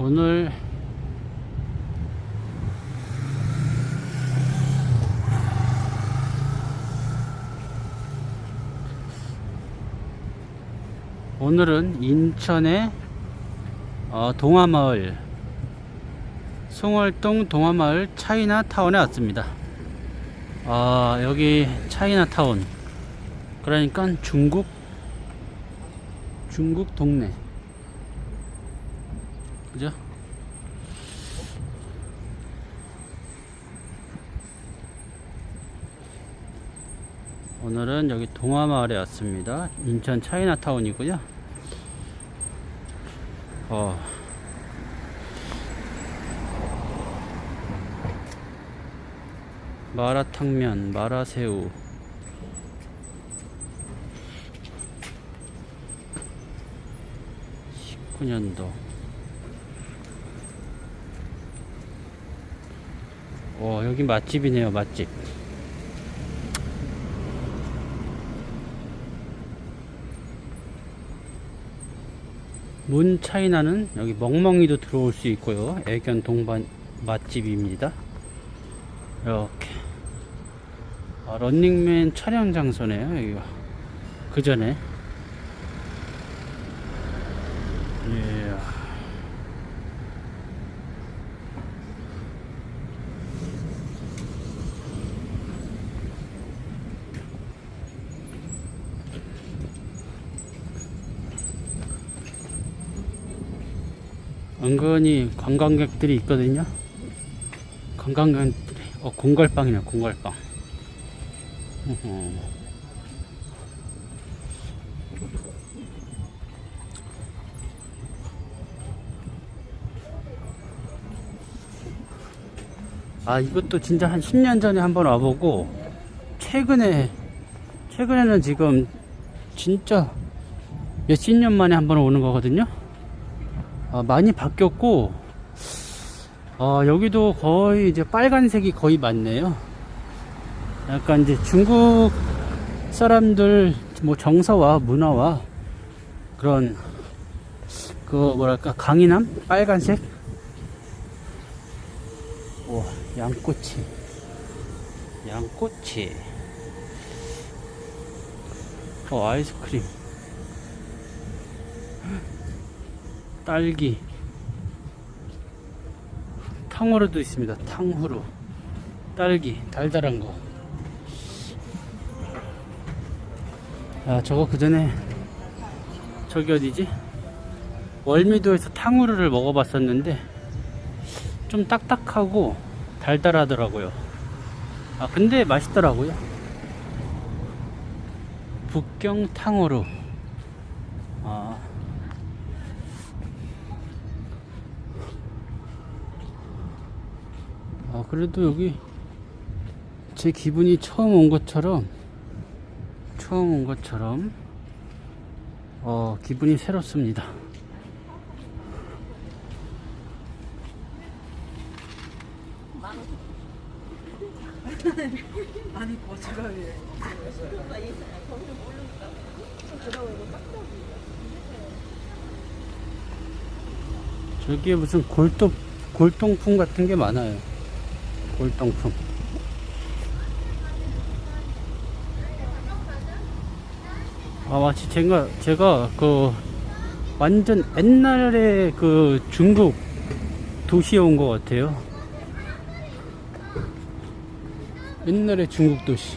오늘 오늘은 인천의 어, 동화마을 송월동 동화마을 차이나타운에 왔습니다. 아 여기 차이나타운 그러니까 중국 중국 동네 그죠? 오늘은 여기 동화마을에 왔습니다. 인천 차이나타운이고요. 어. 마라탕면, 마라새우. (19년도) 어 여기 맛집이네요 맛집. 문 차이나는 여기 멍멍이도 들어올 수 있고요. 애견 동반 맛집입니다. 이렇게. 아, 런닝맨 촬영 장소네요 여기가. 그 전에 은근히 관광객들이 있거든요. 관광객들이 어 공갈빵이네 공갈빵. 아 이것도 진짜 한 10년 전에 한번 와보고 최근에 최근에는 지금 진짜 몇십 년 만에 한번 오는 거거든요. 아, 많이 바뀌었고 어, 여기도 거의 이제 빨간색이 거의 많네요. 약간 이제 중국 사람들 뭐 정서와 문화와 그런 그 뭐랄까 강인함? 빨간색? 오 양꼬치. 양꼬치. 어 아이스크림 딸기 탕후루도 있습니다 탕후루 딸기 달달한 거 아, 저거 그 전에 저기 어디지? 월미도에서 탕후루를 먹어봤었는데 좀 딱딱하고 달달하더라고요. 아, 근데 맛있더라고요. 북경 탕후루. 아. 아, 그래도 여기 제 기분이 처음 온 것처럼 처음 온 것처럼 어, 기분이 새롭습니다. 아니 저기에 무슨 골동, 골동품 같은 게 많아요. 골동품. 아, 마치 제가, 제가 그, 완전 옛날에 그 중국 도시에 온 것 같아요. 옛날에 중국 도시.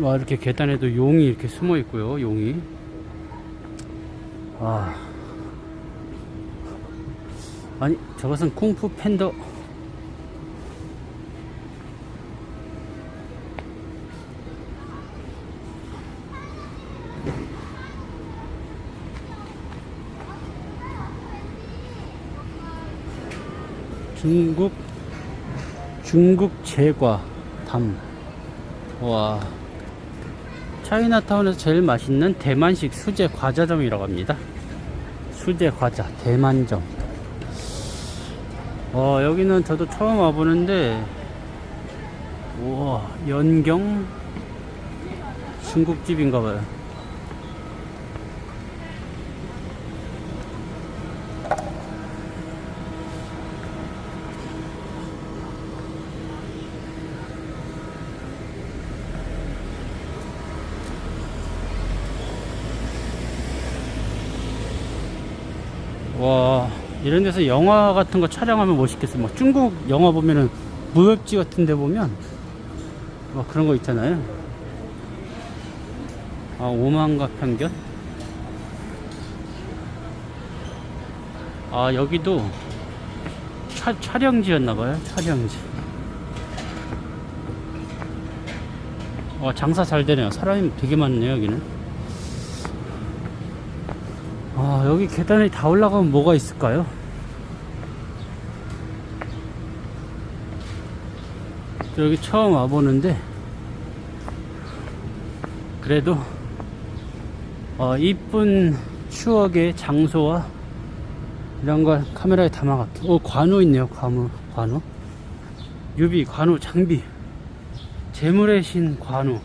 와, 이렇게 계단에도 용이 이렇게 숨어 있고요, 용이. 아. 아니 저것은 쿵푸 팬더 중국 중국 제과 담 와. 차이나타운에서 제일 맛있는 대만식 수제 과자점이라고 합니다. 수제 과자 대만점. 어, 여기는 저도 처음 와보는데, 우와, 연경? 중국집인가봐요. 와 이런 데서 영화 같은 거 촬영하면 멋있겠어 막 중국 영화 보면은 무협지 같은 데 보면 막 그런 거 있잖아요. 아 오만과 편견? 아 여기도 차, 촬영지였나봐요. 촬영지. 와 장사 잘 되네요. 사람이 되게 많네요 여기는. 아 여기 계단에 다 올라가면 뭐가 있을까요? 여기 처음 와보는데 그래도 어, 이쁜 추억의 장소와 이런 걸 카메라에 담아갈게요 오 관우 있네요 관우 관우. 유비 관우 장비. 재물의 신 관우.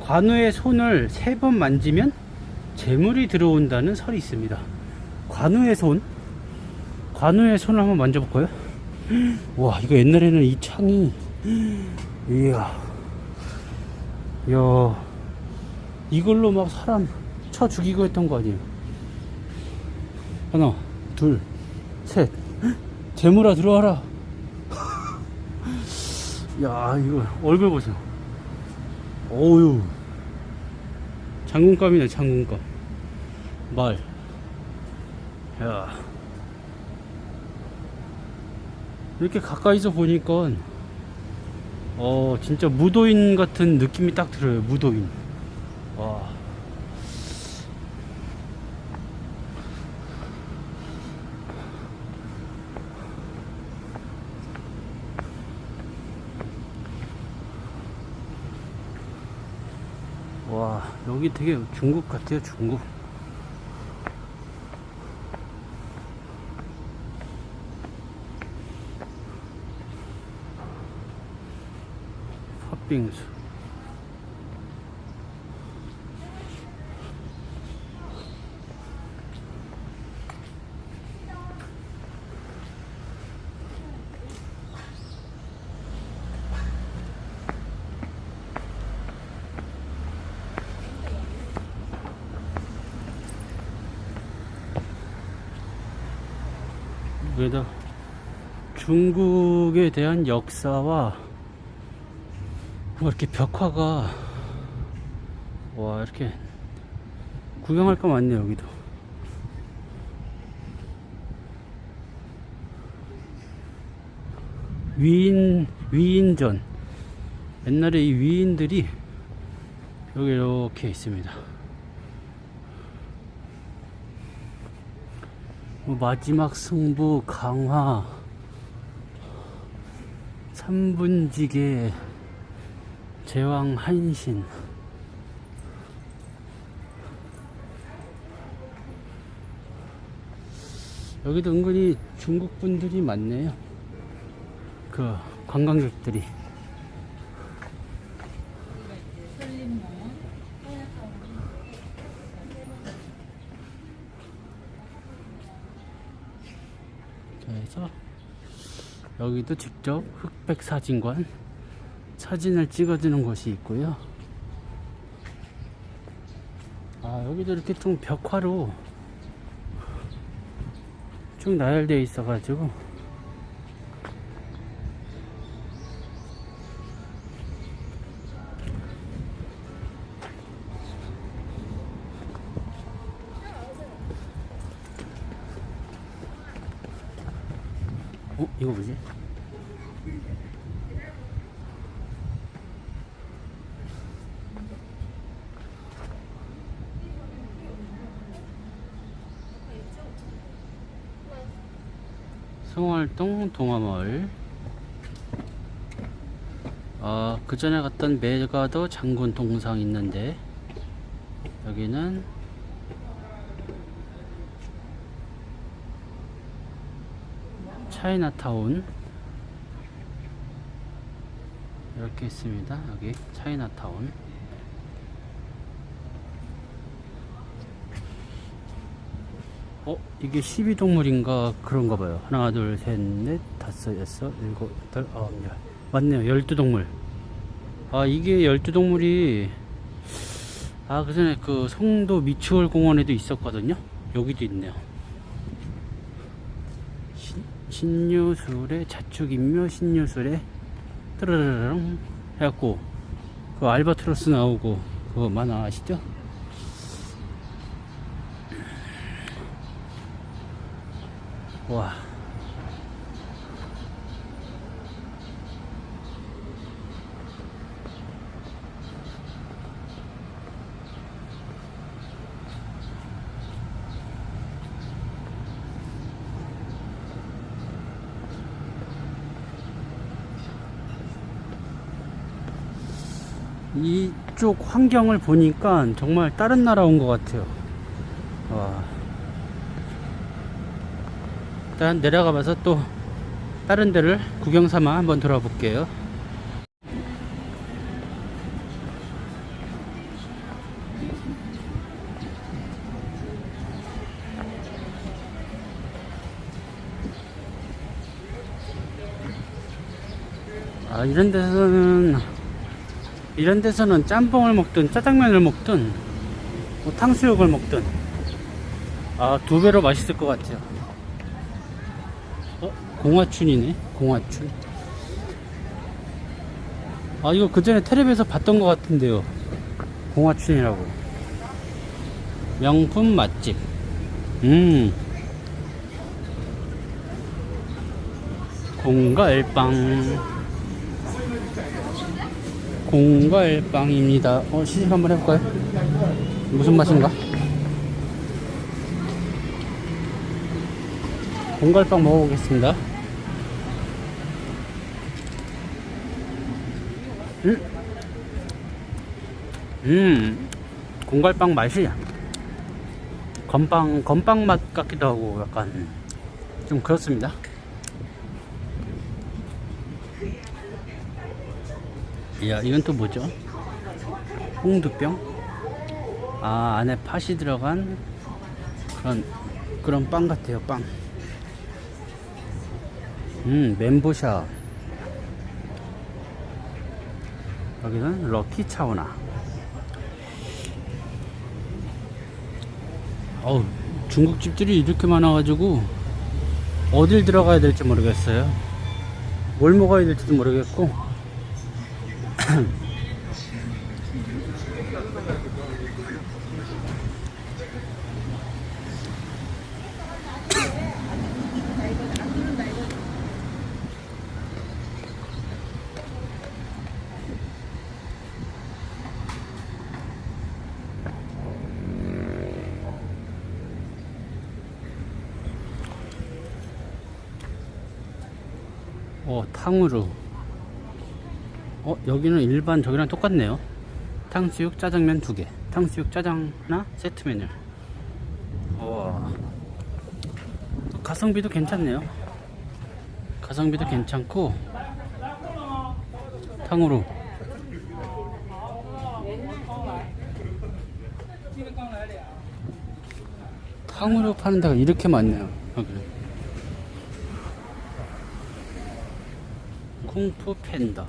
관우의 손을 세 번 만지면 재물이 들어온다는 설이 있습니다. 관우의 손? 관우의 손을 한번 만져볼까요? 와, 이거 옛날에는 이 창이, 이야, 이야, 이걸로 막 사람 쳐 죽이고 했던 거 아니에요? 하나, 둘, 셋, 재물아 들어와라. 야, 이거 얼굴 보세요. 어유 장군감이네 장군감 말 야. 이렇게 가까이서 보니까 어 진짜 무도인 같은 느낌이 딱 들어요 무도인. 와. 와 여기 되게 중국 같아요 중국 팥빙수 여기다 중국에 대한 역사와 뭐 이렇게 벽화가 와 이렇게 구경할 거 많네 여기도. 위인 위인전. 옛날에 이 위인들이 여기 이렇게 있습니다. 뭐 마지막 승부 강화. 3분지계 제왕 한신. 여기도 은근히 중국 분들이 많네요. 그 관광객들이. 그래서 여기도 직접 흑백 사진관 사진을 찍어주는 곳이 있고요. 아 여기도 이렇게 좀 벽화로 쭉 나열되어 있어가지고 동 동화마을 아, 그 전에 갔던 메가더 장군 동상 있는데 여기는 차이나타운 이렇게 있습니다. 여기 차이나타운 어? 이게 12동물인가 그런가 봐요. 하나, 둘, 셋, 넷, 다섯, 여섯, 일곱, 여덟, 아홉, 열. 맞네요. 열두동물. 아, 이게 열두동물이, 아, 그 전에 그 송도 미추홀 공원에도 있었거든요. 여기도 있네요. 신, 신유술에 자축인묘 신유술에 뜨르르릉 해갖고, 그 알바트로스 나오고, 그거 만화 아시죠? 와. 이쪽 환경을 보니까 정말 다른 나라 온 것 같아요. 와. 일단 내려가 봐서 또 다른 데를 구경 삼아 한번 돌아볼게요. 아, 이런 데서는 이런 데서는 짬뽕을 먹든 짜장면을 먹든 뭐 탕수육을 먹든 아, 두 배로 맛있을 것 같아요. 어? 공화춘이네. 공화춘. 아, 이거 그 전에 텔레비에서 봤던 것 같은데요. 공화춘이라고. 명품 맛집. 음. 공갈빵. 공갈빵입니다. 어, 시식 한번 해볼까요? 무슨 맛인가? 공갈빵 먹어보겠습니다. 음, 음, 공갈빵 맛이 건빵 건빵 맛 같기도 하고 약간 좀 그렇습니다. 야, 이건 또 뭐죠? 홍두병? 아, 안에 팥이 들어간 그런 그런 빵 같아요, 빵. 음, 멘보샤. 여기는 럭키 차오나. 어우, 중국집들이 이렇게 많아가지고, 어딜 들어가야 될지 모르겠어요. 뭘 먹어야 될지도 모르겠고, 어, 탕후루. 어, 여기는 일반 저기랑 똑같네요. 탕수육 짜장면 두 개. 탕수육 짜장 하나 세트 메뉴. 와. 가성비도 괜찮네요. 가성비도 괜찮고 탕후루. 탕후루 파는 데가 이렇게 많네요. 여기. 쿵푸 팬더.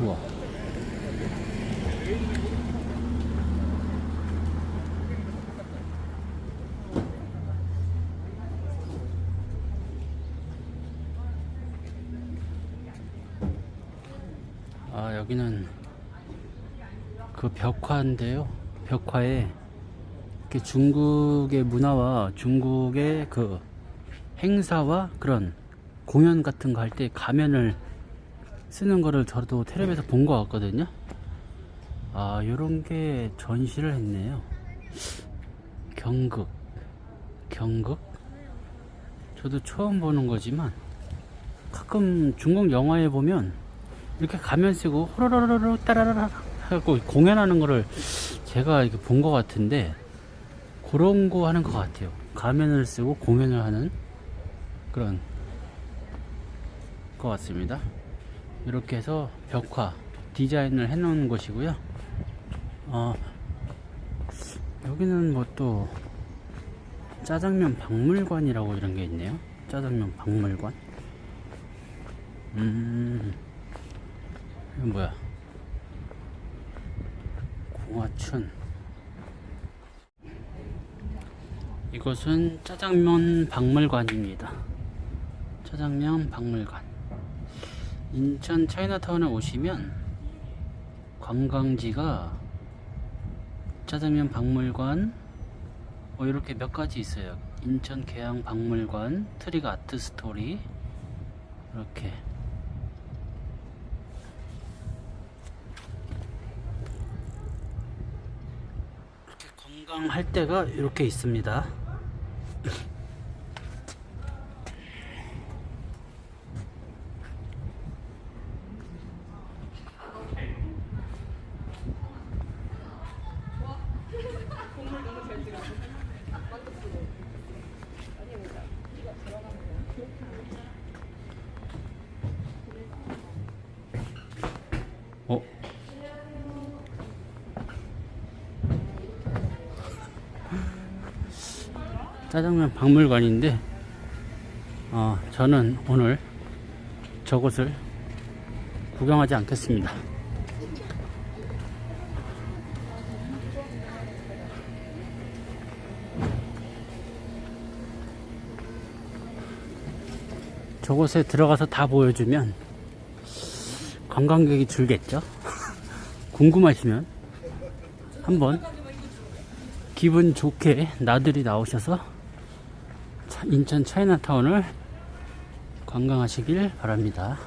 우와. 아, 여기는 그 벽화인데요. 벽화에 이렇게 중국의 문화와 중국의 그 행사와 그런 공연 같은 거 할 때 가면을 쓰는 거를 저도 텔레비에서 본 것 같거든요. 아, 요런 게 전시를 했네요. 경극. 경극? 저도 처음 보는 거지만 가끔 중국 영화에 보면 이렇게 가면 쓰고 호로로로로 따라라라 하고 공연하는 거를 제가 이렇게 본 것 같은데 그런 거 하는 것 같아요. 가면을 쓰고 공연을 하는 그런 것 같습니다. 이렇게 해서 벽화 디자인을 해 놓은 곳이고요. 어, 여기는 뭐 또 짜장면 박물관이라고 이런 게 있네요. 짜장면 박물관. 음, 이건 뭐야? 공화춘. 이곳은 짜장면 박물관입니다. 짜장면 박물관. 인천 차이나타운에 오시면 관광지가 짜장면 박물관 뭐 이렇게 몇 가지 있어요. 인천 계양 박물관, 트릭 아트 스토리 이렇게 이렇게 관광 할 때가 이렇게 있습니다. 짜장면 박물관인데 어, 저는 오늘 저곳을 구경하지 않겠습니다. 저곳에 들어가서 다 보여주면 관광객이 줄겠죠? 궁금하시면 한번 기분 좋게 나들이 나오셔서 차- 인천 차이나타운을 관광하시길 바랍니다.